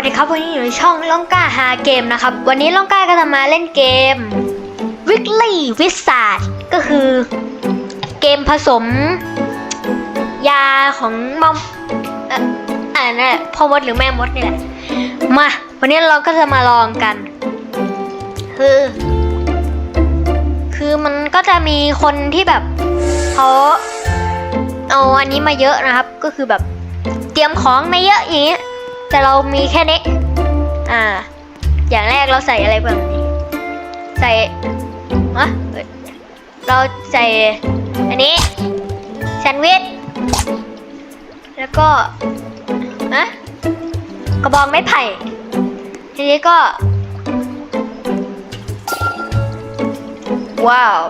วัสดีครับวันนี้อยู่ในช่องล่องกล้าหาเกมนะครับ วันนี้ล่องกล้าก็จะมาเล่นเกม Weekly Wizard ก็คือเกมผสม ยาของมอมเอ่ออ่านั่นแหละพ่อมดหรือแม่มดนี่แหละมา วันนี้เราก็จะมาลองกัน คือ คือมันก็จะมีคนที่แบบเขาเอาอันนี้มาเยอะนะครับ ก็คือแบบเตรียมของมาเยอะอย่างเงี้ย แต่เรามีแค่นี้ อ่า อย่างแรกเราใส่อะไรบ้างใส่อะเอ้ยเราใส่อันนี้แซนด์วิช แล้วก็อะกระบองไม้ไผ่ ทีนี้ก็ ว้าว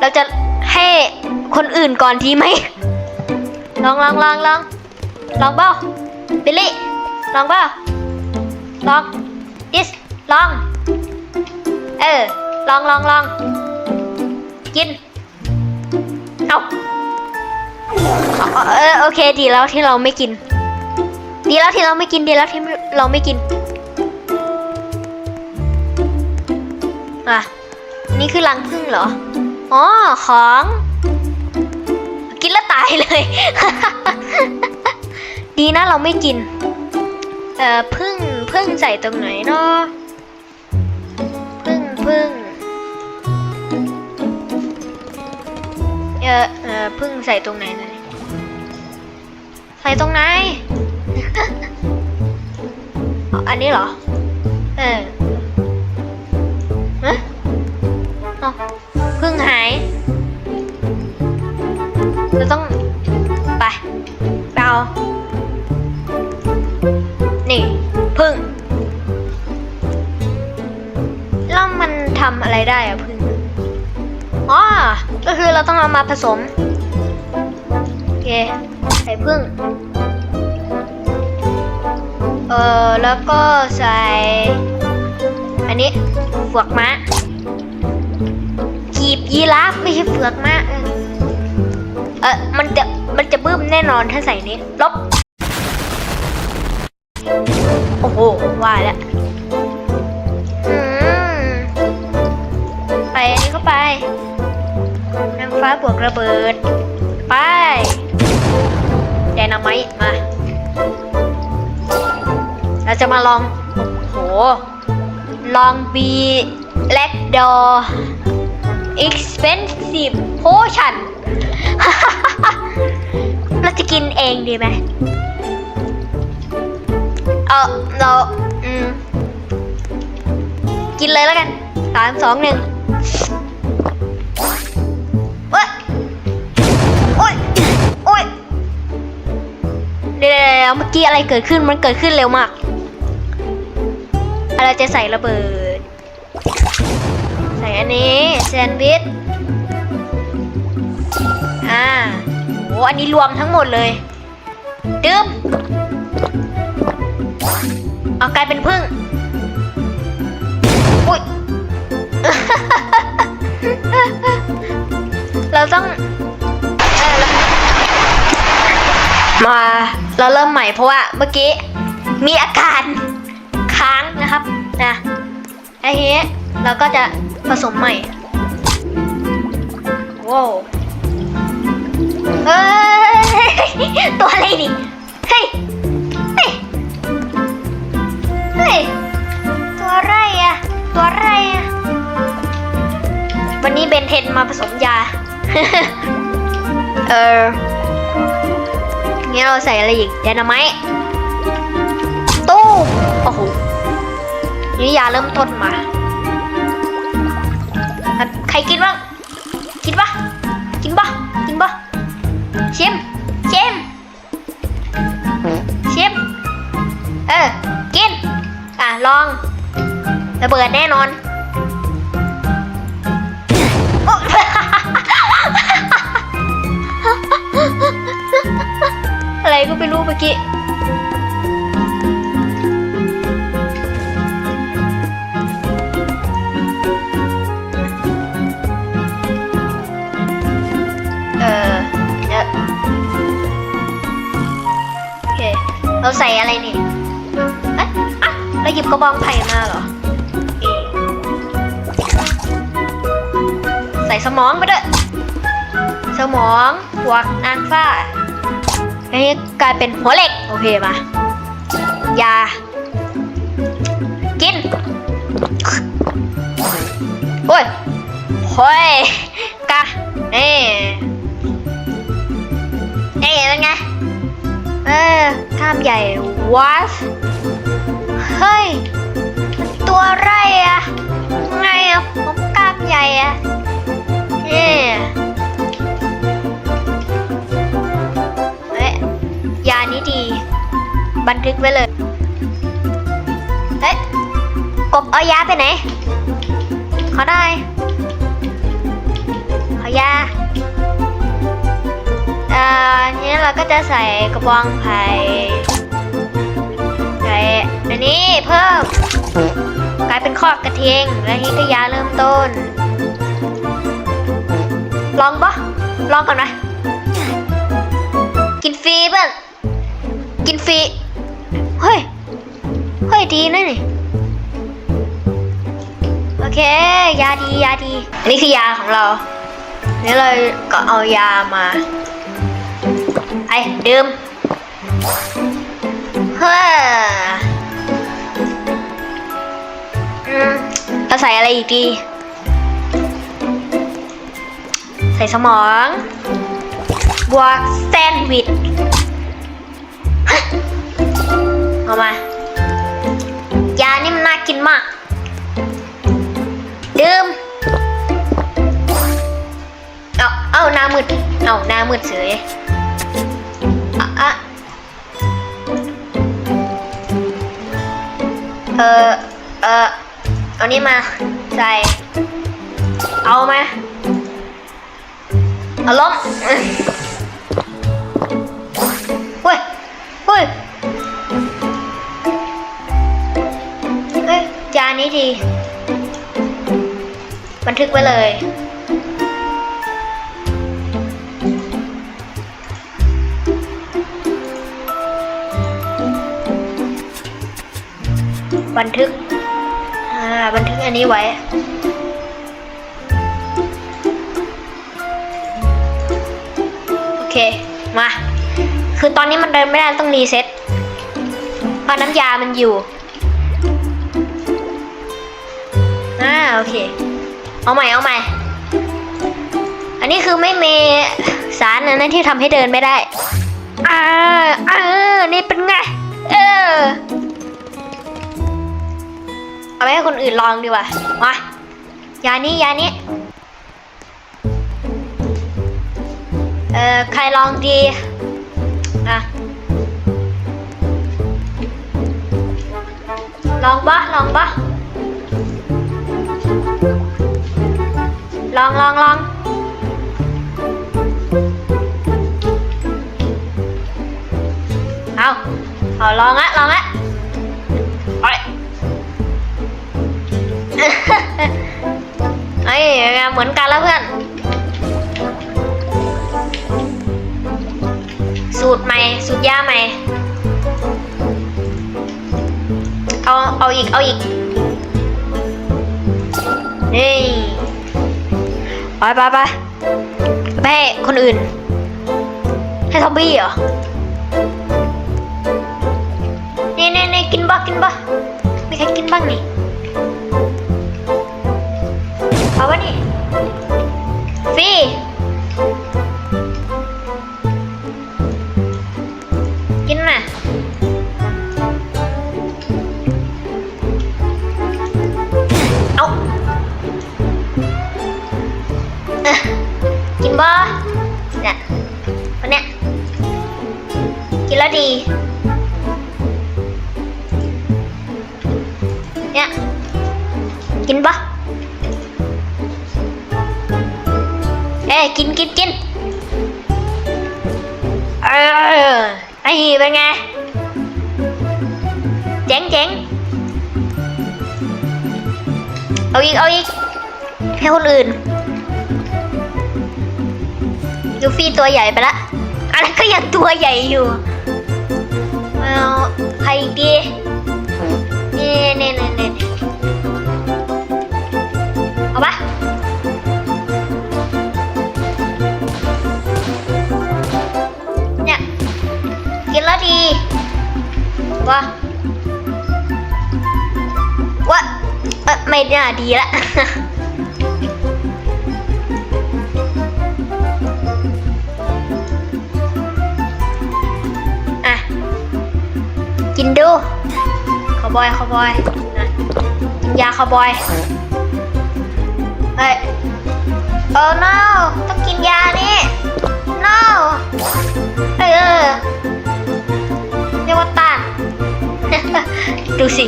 เราจะให้คนอื่นก่อนทีไหมลองลองลองลอง ลองเปล่าบิลลี่ ลองเปล่าลองดิสลอง เออ ลองลองลอง กินเอาเอาเออโอเค ดีแล้วที่เราไม่กิน ดีแล้วที่เราไม่กิน ดีแล้วที่เราไม่กิน อะ นี่คือรังผึ้งเหรอ อ๋อ ของ กินแล้วตายเลย ดีนะเราไม่กิน เอ่อพึ่งพึ่งใส่ตรงไหนเนาะพึ่งพึ่งเออเออพึ่งใส่ตรงไหนหน่อยใส่ตรงไหน อันนี้เหรอ เออฮะเอ้พึ่งหายเราต้องไปไปเอาำอะไรได้อะพึ่งอ๋อก็คือเราต้องเอามาผสม โอเค ใส่พึ่ง เออแล้วก็ใส่ อันนี้เฟือกม้ากีบยีราฟไม่ใช่เฟือกม้าเออเออมันจะ มันจะบึ้มแน่นอนถ้าใส่นี้ ลบ โอ้โห ว่าแล้ว ฟ้าบวกระเบิด ไปแดนาไมต์มา เราจะมาลองโอ้โห ลองบีแล็กดอ expensive potion เราจะกินเองดีไหมเออเรา อืม กินเลยแล้วกันสามสองหนึ่ง เดี๋ยวเมื่อกี้อะไรเกิดขึ้นมันเกิดขึ้นเร็วมาก อะไรจะใส่ระเบิด ใส่อันนี้แซนด์วิชอ่าโอ้อันนี้รวมทั้งหมดเลยดึมเอากลายเป็นพึ่งอุ้ย เราต้องมา เราเริ่มใหม่เพราะว่าเมื่อกี้มีอาการค้างนะครับนะไอ้เฮ้เราก็จะผสมใหม่ว้าวเฮ้ยตัวอะไรนี่เฮ้ยเฮ้ยเฮ้ยตัวอะไรอะตัวอะไรอะวันนี้เบนเทนมาผสมยา เออ งี้เราใส่อะไรอีกเดนาไมต์ตู้โอ้โหนี่ยาเริ่มต้นมา ใครกินบ้างกินปะกินปะกินปะชิมชิมชิมเออ กิน อะ ลองระเบิดแน่นอน ก็ไม่รู้เอเออเยอะโอเค เราใส่อะไรนี่เอ๊ะอะเราหยิบกระบองไผ่มาเหรอเอ๊ะใส่สมองไปด้วยสมองบวกนางฟ้า นนี้กลายเป็นหัวเหล็ก โอเคมายา กิน โอ้ยโอ้ยกะเอ้เอ้เป็นไง เออท่ามใหญ่วัดเฮ้ยมันตัวไรอะไงอะผมกล้ามใหญ่อะเอ๊ นี้ดี บันทึกไว้เลย เอ๊ะกบเอายาไปไหน ขอได้ขอยาเอ่อนี้เราก็จะใส่กระบองไผ่ใส่อันนี้เพิ่ม กลายเป็นข้อกระเทียงและนี่ก็ยาเริ่มต้น ลองปะลองก่อนไหมกินฟรีเพื่อน ฟีเฮ้ย เฮ้ย ดีนะนี่ โอเค ยาดี ยาดี อันนี้คือยาของเรานี่เราก็เอายามาไอ้ดื่มเฮ้อเราใส่อะไรอีกดี ใส่สมอง บวกแซนด์วิช เอามายานี่มันน่ากินมาก ดื่ม เอาเอาหน้ามืด เอาหน้ามืดเฉยอะอะเออเออเอานี่มา ใส่ เอามาเอาล้ม บันทึกไว้เลยบันทึก อ่า บันทึกอันนี้ไว้ โอเค มา คือตอนนี้มันเดินไม่ได้ต้องรีเซ็ตเพราะน้ำยามันอยู่ อ่า โอเค เอาใหม่เอาใหม่ อันนี้คือไม่มีสารอันนั้นที่ทำให้เดินไม่ได้อ่าอ่านี่เป็นไง เออ เอาไปให้คนอื่นลองดีกว่า มา ยานี้ยานี้ เออใครลองดีอะลองปะลองปะ ลองลองลองเอาเอาลองอะลองอะเอ้ยเอ้ยเหมือนกันแล้วเพื่อน สูตรใหม่ สูตรยาใหม่ เอา เอาอีก เอาอีกนี่ ไปไปไปไปให้คนอื่น ให้ทอมบี้เหรอนี่นี่นี่กินบ้ากินบ้ามีใครกินบ้างนี่ กินบ่เนี่ยวันเนี้ยกินแล้วดี เนี่ย กินปะเอ้กินกินกินเออไอ้เป็นไงเจ๋งเจ๋งเอาอีก เอาอีกให้คนอื่น ยูฟี่ตัวใหญ่ไปละอันนั้นก็ยังตัวใหญ่อยู่เอาใครดีนี่นี่นี่นี่เอาปะเนี่ยกินแล้วดีว่ะวะเออไม่น่าดีละ กินดูขาวบอยขาวบอยนะกินยาขาวบอยเฮ้ยโอ้ no ต้องกินยานี่ no เออเรียกว่าตานดูสิ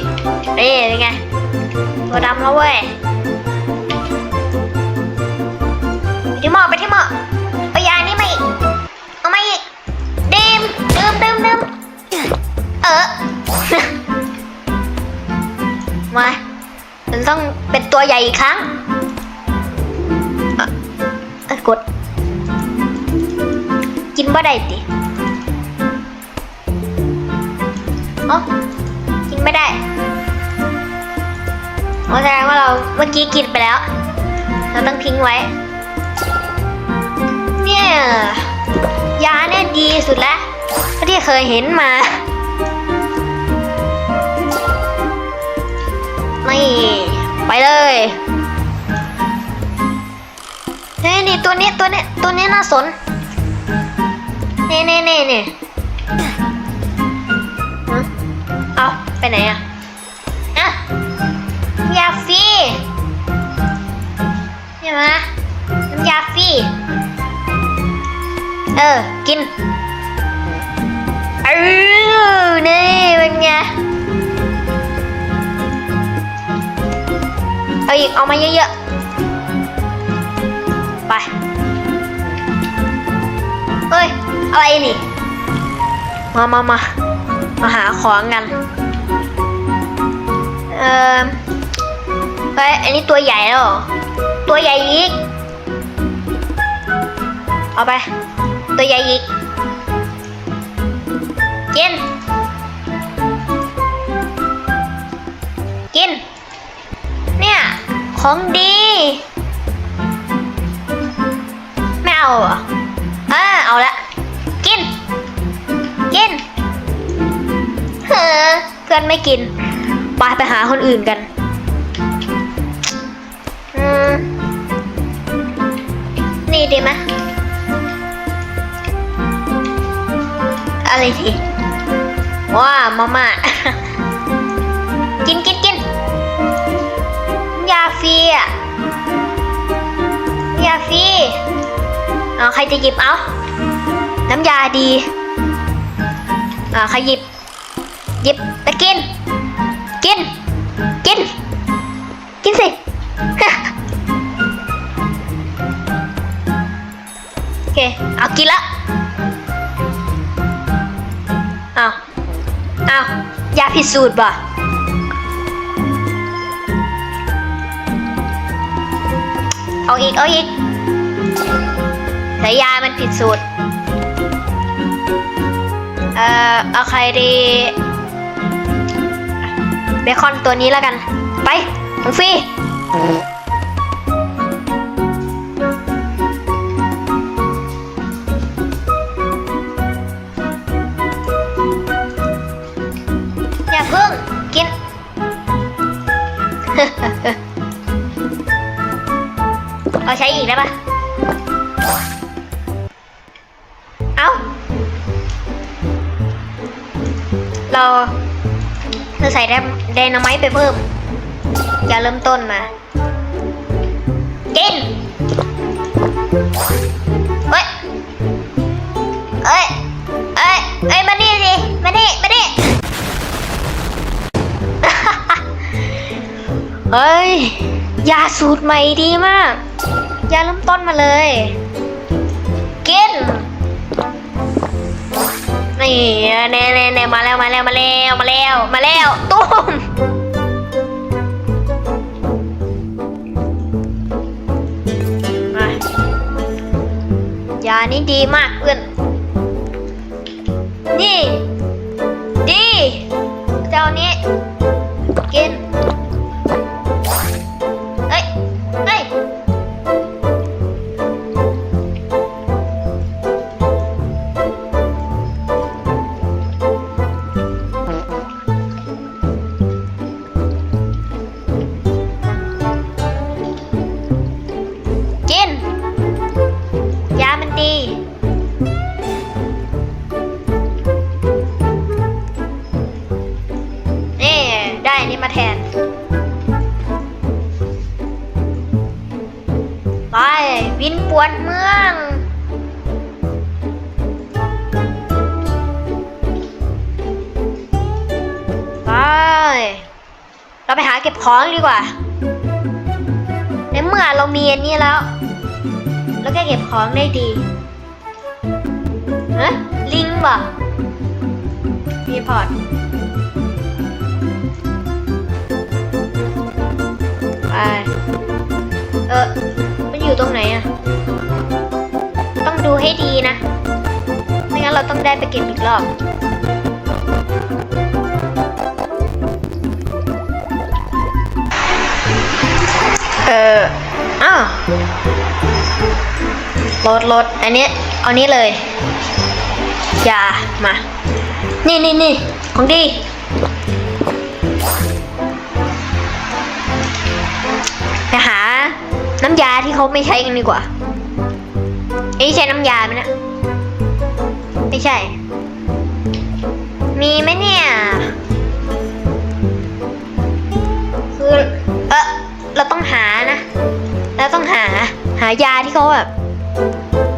เอ๊เป็นไงตัวดำแล้วเว้ย ใหญ่อีกครั้งกด กินบ่ได้ติเอ๋อกินไม่ได้อ๋อแสดงว่าเราเมื่อกี้กินไปแล้ว เราต้องทิ้งไว้ เนี่ยยาเนี่ยดีสุดแล้วที่เคยเห็นมานี่ ไปเลยเฮ้ยนี่ตัวนี้ตัวนี้ตัวนี้น่าสนเน่เน่เน่เน่เอาไปไหนอะอะยาฟีใช่ไหมน้ำยาฟีเออ กินเออนี่เป็นไง เอาอีก เอามาเยอะๆ ไป เฮ้ย อะไรนี่ มามามา มาหาของกัน เอ่อเฮ้ย อันนี้ตัวใหญ่แล้วตัวใหญ่อีก เอาไป ตัวใหญ่อีกกินกิน ของดี ไม่เอาเหรอเอ่าเอาละ กิน กิน เฮ้อเพื่อนไม่กิน ไปไปหาคนอื่นกันนี่ดีไหมอะไรดีว้ามาม่า รีอะยาฟรีเอาใครจะหยิบเอาน้ำยาดีอ่าใครหยิบ หยิบไปกิน กิน กิน กินสิโอเคเอากินละเอาเอ้ายาพิดสูจน์บ่ เอาอีก เอาอีกสายยามันผิดสูตร เอ่อ เอาใครดี เบคอนตัวนี้แล้วกัน ไปน้องฟี ส่ไดไดนาไมต์ไปเพิ่ม อย่าเริ่มต้นมากินเฮ้ยเอ้ยเอ้ยเอ้ยมานี่สิมานี่มานี่เฮ้ยยาสูตรใหม่ดีมาก ยาเริ่มต้นมาเลย นี่แน่แน่แน่มาแล้วมาแล้วมาแล้วมาแล้วมาแล้วตุ้มมายานี้ดีมากเพื่อน นี่ ดี เจ้านี้กิน ของดีกว่า ในเมื่อเรามีอันนี้แล้ว แล้วก็เก็บของได้ดีเฮ้ยลิงป่รีพอร์ตไปเออมันอยู่ตรงไหนอะต้องดูให้ดีนะ ไม่งั้นเราต้องได้ไปเก็บอีกรอบ อออ้าวรถรถอันนี้เอานี้เลยยามา นี่นี่นี่ของดี ไปหา น้ำยาที่เขาไม่ใช้กันดีกว่าไอ้ใช้น้ำยาไหมนะ ไม่ใช่ มีไหมเนี่ย คือ เออเราต้องหา ต้องหา หายาที่เขาแบบ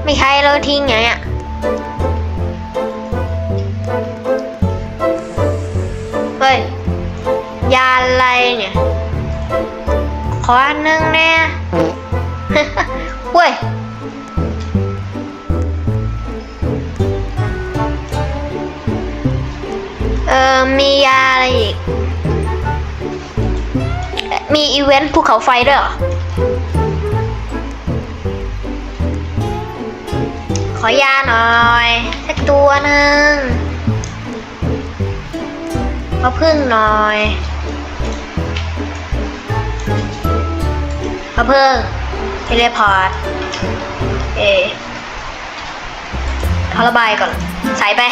ไม่ใช้แล้วทิ้งอย่างเงี้ยเฮ้ย ยาอะไรเนี่ย ขออันนึงแน่เว้ยเออมียาอะไรอีก มีอีเวนต์ภูเขาไฟด้วยเหรอ อยาหน่อยสักตัวหนึ่งขอพึ่งหน่อยขอพึ่งเทเลพอร์ต เอเขาระบายก่อน ใส่ไป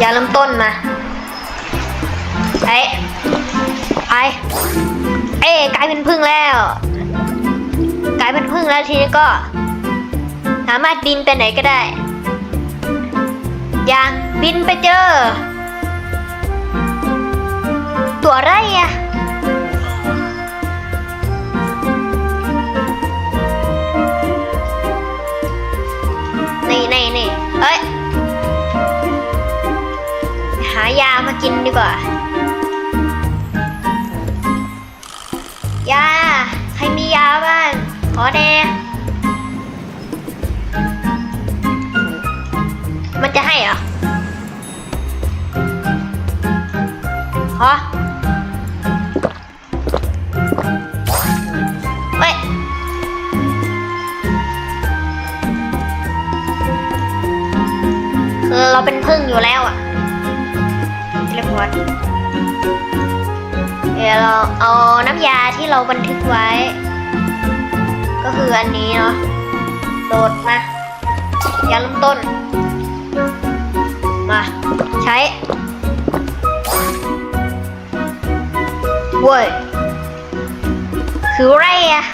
ยาเริ่มต้นมาไอ้ไอ้เอ้กลายเป็นพึ่งแล้ว ลายเป็นพึ่งแล้วทีนี้ก็ สามารถบินไปไหนก็ได้ อย่างบินไปเจอ ตัวอะไรอะนี่นี่นี่เอ้ย หายามากินดีกว่า ยา ใครมียาบ้าง ขอแน่มันจะให้เหรอ ขอเฮ้ยคือเราเป็นพึ่งอยู่แล้วอะเรียกว่าเดี๋ยวเราเอาน้ำยาที่เราบันทึกไว้ คืออันนี้เนาะโหลดมายาเริ่มต้น มา ใช้เว้ย คือไรอะ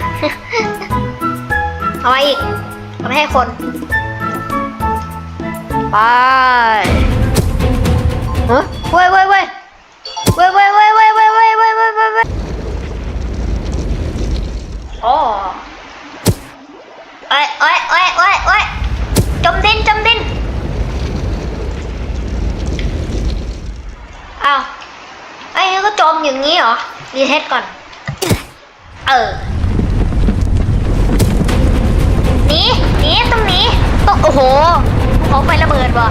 เอามาอีก เอาไปให้คน ไปเฮ้ยเว้ยเว้ยเว้ยเว้ยเว้ยเว้ยเว้ยเว้ยเว้ยเว้ยเว้ยเว้ยเว้ย โอ้เอ้ยเอ้ยเอ้ยเอ้ยโอ้ยจมดินจมดินอ้าวไอ้นี่ก็จมอย่างนี้เหรอรีเทสก่อน เออหนีหนีต้องหนีต้องโอ้โหเขาไประเบิดบ่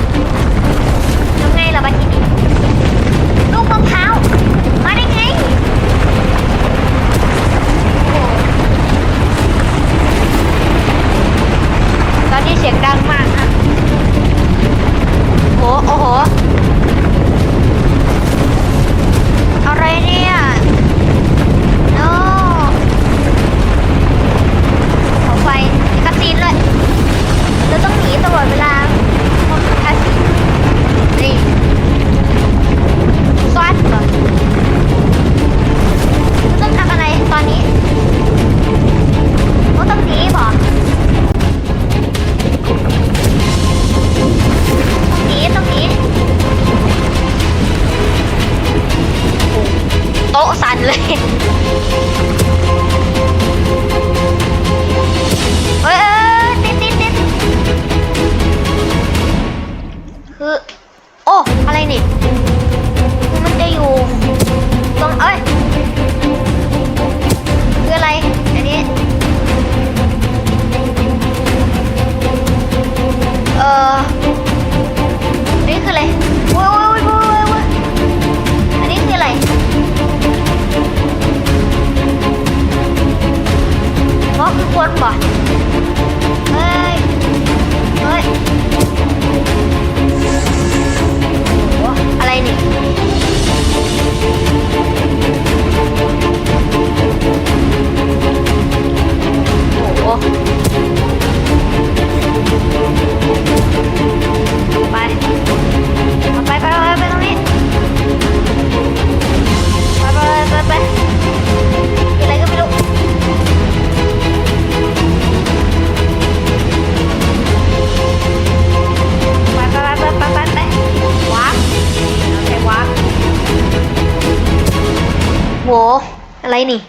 อะไรนี่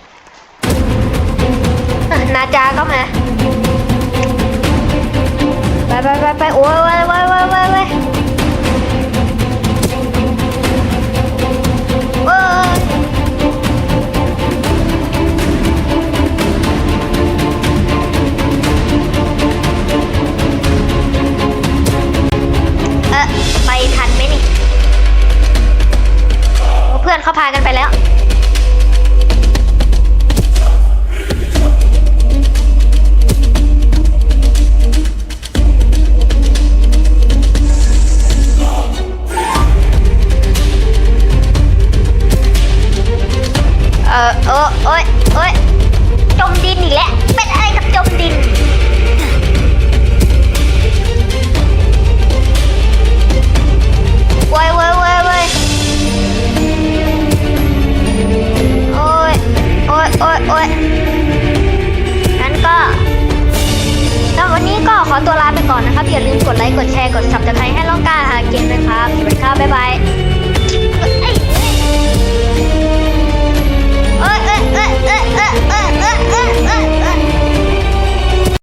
นาจาก็มาไปไปไปไปโอ้ยโอ้ยโอ้ยโอ้ยโอ้ยโอ้ยไปทันไหมนี่ เพื่อนเขาพากันไปแล้ว